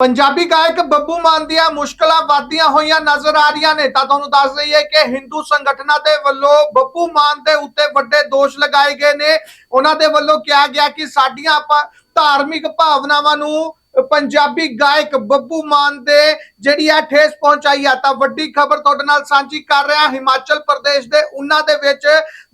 ਪੰਜਾਬੀ ਗਾਇਕ ਬੱਬੂ ਮਾਨ ਦੀਆਂ ਮੁਸ਼ਕਲਾਂ ਵੱਧਦੀਆਂ ਹੋਈਆਂ ਨਜ਼ਰ ਆ ਰਹੀਆਂ ਨੇ। ਤਾਂ ਤੁਹਾਨੂੰ ਦੱਸ ਦਈਏ ਕਿ ਹਿੰਦੂ ਸੰਗਠਨਾਂ ਦੇ ਵੱਲੋਂ ਬੱਬੂ ਮਾਨ ਦੇ ਉੱਤੇ ਵੱਡੇ ਦੋਸ਼ ਲਗਾਏ ਗਏ ਨੇ। ਉਹਨਾਂ ਦੇ ਵੱਲੋਂ ਕਿਹਾ ਗਿਆ ਕਿ ਸਾਡੀਆਂ ਆਪਾਂ ਧਾਰਮਿਕ ਭਾਵਨਾਵਾਂ ਨੂੰ ਪੰਜਾਬੀ ਗਾਇਕ ਬੱਬੂ ਮਾਨ ਦੇ ਜਿਹੜੀ ਆ ਠੇਸ ਪਹੁੰਚਾਈ ਆ, ਤਾਂ ਵੱਡੀ ਖਬਰ ਤੁਹਾਡੇ ਨਾਲ ਸਾਂਝੀ ਕਰ ਰਿਹਾ ਹਿਮਾਚਲ ਪ੍ਰਦੇਸ਼ ਦੇ ਉਹਨਾਂ ਦੇ ਵਿੱਚ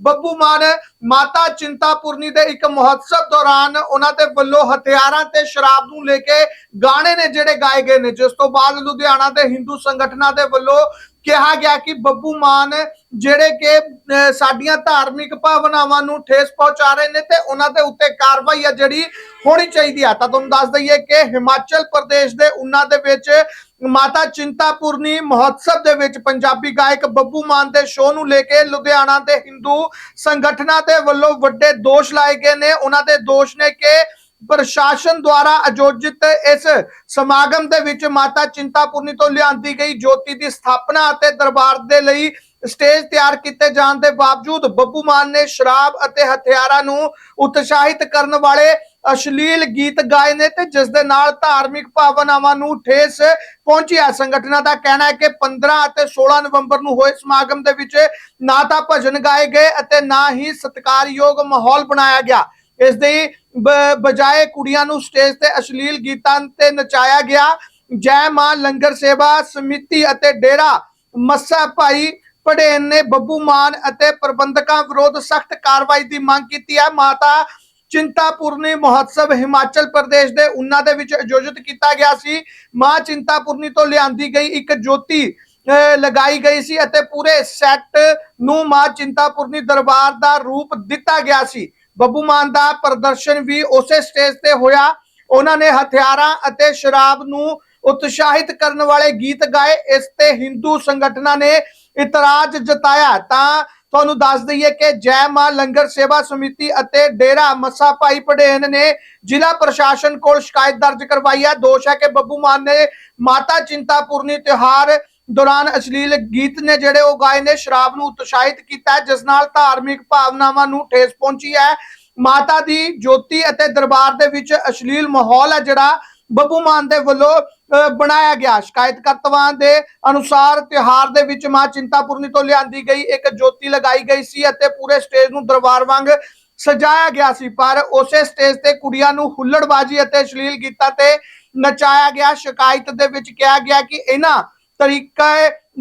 ਬੱਬੂ ਮਾਨ ਮਾਤਾ ਚਿੰਤਾਪੁਰਨੀ ਦੇ ਇੱਕ ਮਹੋਤਸਵ ਦੌਰਾਨ ਉਹਨਾਂ ਦੇ ਵੱਲੋਂ ਹਥਿਆਰਾਂ ਤੇ ਸ਼ਰਾਬ ਨੂੰ ਲੈ ਕੇ ਗਾਣੇ ਨੇ ਜਿਹੜੇ ਗਾਏ ਗਏ ਨੇ। ਜਿਸ ਤੋਂ ਬਾਅਦ ਲੁਧਿਆਣਾ ਦੇ ਹਿੰਦੂ ਸੰਗਠਨਾਂ ਦੇ ਵੱਲੋਂ ਕਿਹਾ ਗਿਆ ਕਿ ਬੱਬੂ ਮਾਨ ਜਿਹੜੇ ਕਿ ਸਾਡੀਆਂ ਧਾਰਮਿਕ ਭਾਵਨਾਵਾਂ ਨੂੰ ਠੇਸ ਪਹੁੰਚਾ ਰਹੇ ਨੇ ਤੇ ਉਹਨਾਂ ਦੇ ਉੱਤੇ ਕਾਰਵਾਈ ਆ ਜਿਹੜੀ ਹੋਣੀ ਚਾਹੀਦੀ ਆ। ਤਾਂ ਤੁਹਾਨੂੰ ਦੱਸ ਦਈਏ ਕਿ ਹਿਮਾਚਲ ਪ੍ਰਦੇਸ਼ ਦੇ ਉਹਨਾਂ ਦੇ ਵਿੱਚ ਮਾਤਾ ਚਿੰਤਾਪੁਰਨੀ ਮਹੋਤਸਵ ਦੇ ਵਿੱਚ ਪੰਜਾਬੀ ਗਾਇਕ ਬੱਬੂ ਮਾਨ ਦੇ ਸ਼ੋਅ ਨੂੰ ਲੈ ਕੇ ਲੁਧਿਆਣਾ ਦੇ ਹਿੰਦੂ ਸੰਗਠਨਾਂ ਦੇ ਵੱਲੋਂ ਵੱਡੇ ਦੋਸ਼ ਲਾਏ ਗਏ ਨੇ। ਉਹਨਾਂ ਦੇ ਦੋਸ਼ ਨੇ ਕਿ ਪ੍ਰਸ਼ਾਸਨ ਦੁਆਰਾ ਆਯੋਜਿਤ ਇਸ ਸਮਾਗਮ ਦੇ ਵਿੱਚ ਮਾਤਾ ਚਿੰਤਾਪੁਰਨੀ ਤੋਂ ਲਿਆਂਦੀ ਗਈ ਜੋਤੀ ਦੀ ਸਥਾਪਨਾ ਅਤੇ ਦਰਬਾਰ ਦੇ ਲਈ ਸਟੇਜ ਤਿਆਰ ਕੀਤੇ ਜਾਣ ਦੇ ਬਾਵਜੂਦ ਬੱਬੂ ਮਾਨ ਨੇ ਸ਼ਰਾਬ ਅਤੇ ਹਥਿਆਰਾਂ ਨੂੰ ਉਤਸ਼ਾਹਿਤ ਕਰਨ ਵਾਲੇ ਅਸ਼ਲੀਲ ਗੀਤ ਗਾਏ ਨੇ ਤੇ ਜਿਸ ਦੇ ਨਾਲ ਧਾਰਮਿਕ ਭਾਵਨਾਵਾਂ ਨੂੰ ਠੇਸ ਪਹੁੰਚੀ ਹੈ ਸੰਗਠਨਾਂ ਦਾ ਕਹਿਣਾ ਹੈ ਕਿ 15 ਅਤੇ 16 ਨਵੰਬਰ ਨੂੰ ਹੋਏ ਸਮਾਗਮ ਦੇ ਵਿੱਚ ਨਾ ਤਾਂ ਭਜਨ ਗਾਏ ਗਏ ਅਤੇ ਨਾ ਹੀ ਸਤਿਕਾਰਯੋਗ ਮਾਹੌਲ ਬਣਾਇਆ ਗਿਆ। ਇਸ ਦੇ ਬਜਾਏ ਕੁੜੀਆਂ ਨੂੰ ਸਟੇਜ ਤੇ ਅਸ਼ਲੀਲ ਗੀਤਾਂ ਤੇ ਨਚਾਇਆ ਗਿਆ। ਜੈ ਮਾਂ ਲੰਗਰ ਸੇਵਾ ਸਮਿਤੀ ਅਤੇ ਡੇਰਾ। ਮੱਸਾ ਭਾਈ ਪੜੇਨ ਨੇ ਬੱਬੂ ਮਾਨ ਅਤੇ ਪ੍ਰਬੰਧਕਾਂ ਵਿਰੁੱਧ ਸਖਤ ਕਾਰਵਾਈ ਦੀ ਮੰਗ ਕੀਤੀ ਹੈ। ਮਾਤਾ ਚਿੰਤਾਪੁਰਨੀ ਮਹੋਤਸਵ ਹਿਮਾਚਲ ਪ੍ਰਦੇਸ਼ ਦੇ ਉਨਾ ਦੇ ਵਿੱਚ ਆਯੋਜਿਤ ਕੀਤਾ ਗਿਆ ਸੀ। ਮਾਂ ਚਿੰਤਾਪੁਰਨੀ ਤੋਂ ਲਿਆਂਦੀ ਗਈ ਇੱਕ ਜੋਤੀ ਅਹ, ਲਗਾਈ ਗਈ ਸੀ ਅਤੇ ਪੂਰੇ ਸੈੱਟ ਨੂੰ ਮਾਂ ਚਿੰਤਾਪੁਰਨੀ ਦਰਬਾਰ ਦਾ ਰੂਪ ਦਿੱਤਾ ਗਿਆ ਸੀ। ਬੱਬੂ ਮਾਨ ਦਾ ਪ੍ਰਦਰਸ਼ਨ ਵੀ ਉਸੇ ਸਟੇਜ ਤੇ ਹੋਇਆ। ਉਹਨਾਂ ਨੇ ਹਥਿਆਰਾਂ ਅਤੇ ਸ਼ਰਾਬ ਨੂੰ ਉਤਸ਼ਾਹਿਤ ਕਰਨ ਵਾਲੇ ਗੀਤ ਗਾਏ। ਇਸ ਤੇ ਹਿੰਦੂ ਸੰਗਠਨਾਂ ਨੇ ਇਤਰਾਜ਼ ਜਤਾਇਆ। ਤਾਂ ਤੁਹਾਨੂੰ ਦੱਸ ਦਈਏ ਕਿ ਜੈ ਮਾਂ ਲੰਗਰ ਸੇਵਾ ਸਮਿਤੀ ਅਤੇ ਡੇਰਾ ਮੱਸਾ ਭਾਈ ਪੜੇਨ ਨੇ ਜ਼ਿਲ੍ਹਾ ਪ੍ਰਸ਼ਾਸਨ ਕੋਲ ਸ਼ਿਕਾਇਤ ਦਰਜ ਕਰਵਾਈ ਹੈ। ਦੋਸ਼ ਹੈ ਕਿ ਬੱਬੂ ਮਾਨ ਨੇ ਮਾਤਾ ਚਿੰਤਾਪੁਰਨੀ ਤਿਉਹਾਰ ਦੌਰਾਨ ਅਸ਼ਲੀਲ ਗੀਤ ਨੇ ਜਿਹੜੇ ਉਹ ਗਾਏ ਨੇ, ਸ਼ਰਾਬ ਨੂੰ ਉਤਸ਼ਾਹਿਤ ਕੀਤਾ ਜਿਸ ਨਾਲ ਧਾਰਮਿਕ ਭਾਵਨਾਵਾਂ ਨੂੰ ਠੇਸ ਪਹੁੰਚੀ ਹੈ। ਮਾਤਾ ਦੀ ਜੋਤੀ ਅਤੇ ਦਰਬਾਰ ਦੇ ਵਿੱਚ ਅਸ਼ਲੀਲ ਮਾਹੌਲ ਹੈ, ਜਿਹੜਾ ਬੱਬੂ ਮਾਨ ਦੇ ਵੱਲੋਂ ਬਣਾਇਆ ਗਿਆ। ਸ਼ਿਕਾਇਤਕਰਤਾਵਾਂ ਦੇ ਅਨੁਸਾਰ ਤਿਉਹਾਰ ਦੇ ਵਿੱਚ ਮਾਂ ਚਿੰਤਾਪੁਰਨੀ ਤੋਂ ਲਿਆਂਦੀ ਗਈ ਇੱਕ ਜੋਤੀ ਲਗਾਈ ਗਈ ਸੀ ਅਤੇ ਪੂਰੇ ਸਟੇਜ ਨੂੰ ਦਰਬਾਰ ਵਾਂਗ ਸਜਾਇਆ ਗਿਆ ਸੀ। ਪਰ ਉਸੇ ਸਟੇਜ ਤੇ ਕੁੜੀਆਂ ਨੂੰ ਹੁੱਲੜਬਾਜ਼ੀ ਅਤੇ ਅਸ਼ਲੀਲ ਗੀਤਾਂ ਤੇ ਨਚਾਇਆ ਗਿਆ। ਸ਼ਿਕਾਇਤ ਦੇ ਵਿੱਚ ਕਿਹਾ ਗਿਆ ਕਿ ਇਹਨਾਂ ਤਰੀਕਾ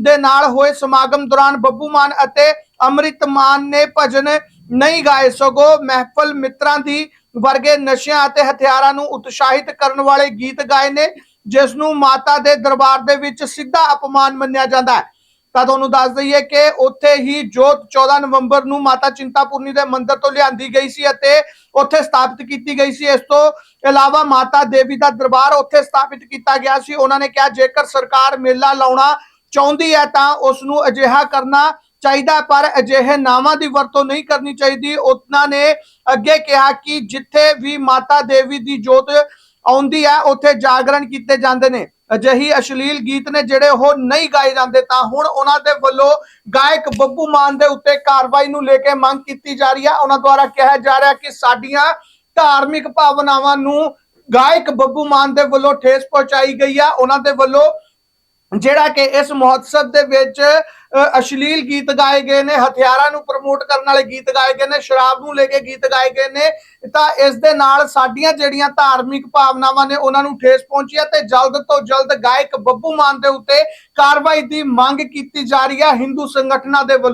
ਦੇ ਨਾਲ ਹੋਏ ਸਮਾਗਮ ਦੌਰਾਨ ਬੱਬੂ ਮਾਨ ਅਤੇ ਅੰਮ੍ਰਿਤ ਮਾਨ ਨੇ ਭਜਨ ਨਹੀਂ ਗਾਏ। ਸਗੋਂ ਮਹਿਫਲ ਮਿੱਤਰਾਂ ਦੀ ਵਰਗੇ ਨਸ਼ਿਆਂ ਅਤੇ ਹਥਿਆਰਾਂ ਨੂੰ ਉਤਸ਼ਾਹਿਤ ਕਰਨ ਵਾਲੇ ਗੀਤ ਗਾਏ ਨੇ, ਜਿਸ ਨੂੰ ਮਾਤਾ ਦੇ ਦਰਬਾਰ ਦੇ ਵਿੱਚ ਸਿੱਧਾ ਅਪਮਾਨ ਮੰਨਿਆ ਜਾਂਦਾ ਹੈ। ਤਾਂ ਤੁਹਾਨੂੰ ਦੱਸ ਦਈਏ ਕਿ ਉੱਥੇ ਹੀ ਜੋਤ 14 ਨਵੰਬਰ ਨੂੰ ਮਾਤਾ ਚਿੰਤਾਪੁਰਨੀ ਦੇ ਮੰਦਿਰ ਤੋਂ ਲਿਆਂਦੀ ਗਈ ਸੀ ਅਤੇ ਉੱਥੇ ਸਥਾਪਿਤ ਕੀਤੀ ਗਈ ਸੀ। ਇਸ ਤੋਂ ਇਲਾਵਾ ਮਾਤਾ ਦੇਵੀ ਦਾ ਦਰਬਾਰ ਉੱਥੇ ਸਥਾਪਿਤ ਕੀਤਾ ਗਿਆ ਸੀ। ਉਹਨਾਂ ਨੇ ਕਿਹਾ, ਜੇਕਰ ਸਰਕਾਰ ਮੇਲਾ ਲਾਉਣਾ ਚਾਹੁੰਦੀ ਹੈ ਤਾਂ ਉਸ ਨੂੰ ਅਜਿਹਾ ਕਰਨਾ ਚਾਹੀਦਾ, ਪਰ ਅਜਿਹੇ ਨਾਵਾਂ ਦੀ ਵਰਤੋਂ ਨਹੀਂ ਕਰਨੀ ਚਾਹੀਦੀ। ਉਹਨਾਂ ਨੇ ਅੱਗੇ ਕਿਹਾ ਕਿ ਜਿੱਥੇ ਵੀ ਮਾਤਾ ਦੇਵੀ ਦੀ ਜੋਤ ਆਉਂਦੀ ਹੈ, ਉੱਥੇ ਜਾਗਰਣ ਕੀਤੇ ਜਾਂਦੇ ਨੇ। ਅਜਿਹੀ ਅਸ਼ਲੀਲ ਗੀਤ ਨੇ ਜਿਹੜੇ ਉਹ ਨਹੀਂ ਗਾਏ ਜਾਂਦੇ, ਤਾਂ ਹੁਣ ਉਹਨਾਂ ਦੇ ਵੱਲੋਂ ਗਾਇਕ ਬੱਬੂ ਮਾਨ ਦੇ ਉੱਤੇ ਕਾਰਵਾਈ ਨੂੰ ਲੈ ਕੇ ਮੰਗ ਕੀਤੀ ਜਾ ਰਹੀ ਹੈ। ਉਹਨਾਂ ਦੁਆਰਾ ਕਿਹਾ ਜਾ ਰਿਹਾ ਕਿ ਸਾਡੀਆਂ ਧਾਰਮਿਕ ਭਾਵਨਾਵਾਂ ਨੂੰ ਗਾਇਕ ਬੱਬੂ ਮਾਨ ਦੇ ਵੱਲੋਂ ਠੇਸ ਪਹੁੰਚਾਈ ਗਈ ਆ। ਉਹਨਾਂ ਦੇ ਵੱਲੋਂ ਜਿਹੜਾ ਕਿ ਇਸ ਮਹੋਤਸਵ ਦੇ ਵਿੱਚ ਅਸ਼ਲੀਲ ਗੀਤ ਗਾਏ ਗਏ ਨੇ, ਹਥਿਆਰਾਂ ਨੂੰ ਪ੍ਰਮੋਟ ਕਰਨ ਵਾਲੇ ਗੀਤ ਗਾਏ ਗਏ ਨੇ, ਸ਼ਰਾਬ ਨੂੰ ਲੈ ਕੇ ਗੀਤ ਗਾਏ ਗਏ ਨੇ, ਤਾਂ ਇਸ ਦੇ ਨਾਲ ਸਾਡੀਆਂ ਜਿਹੜੀਆਂ ਧਾਰਮਿਕ ਭਾਵਨਾਵਾਂ ਨੇ, ਉਹਨਾਂ ਨੂੰ ਠੇਸ ਪਹੁੰਚੀ ਹੈ ਤੇ ਜਲਦ ਤੋਂ ਜਲਦ ਗਾਇਕ ਬੱਬੂ ਮਾਨ ਦੇ ਉੱਤੇ ਕਾਰਵਾਈ ਦੀ ਮੰਗ ਕੀਤੀ ਜਾ ਰਹੀ ਹੈ ਹਿੰਦੂ ਸੰਗਠਨਾਂ ਦੇ ਵੱਲੋਂ।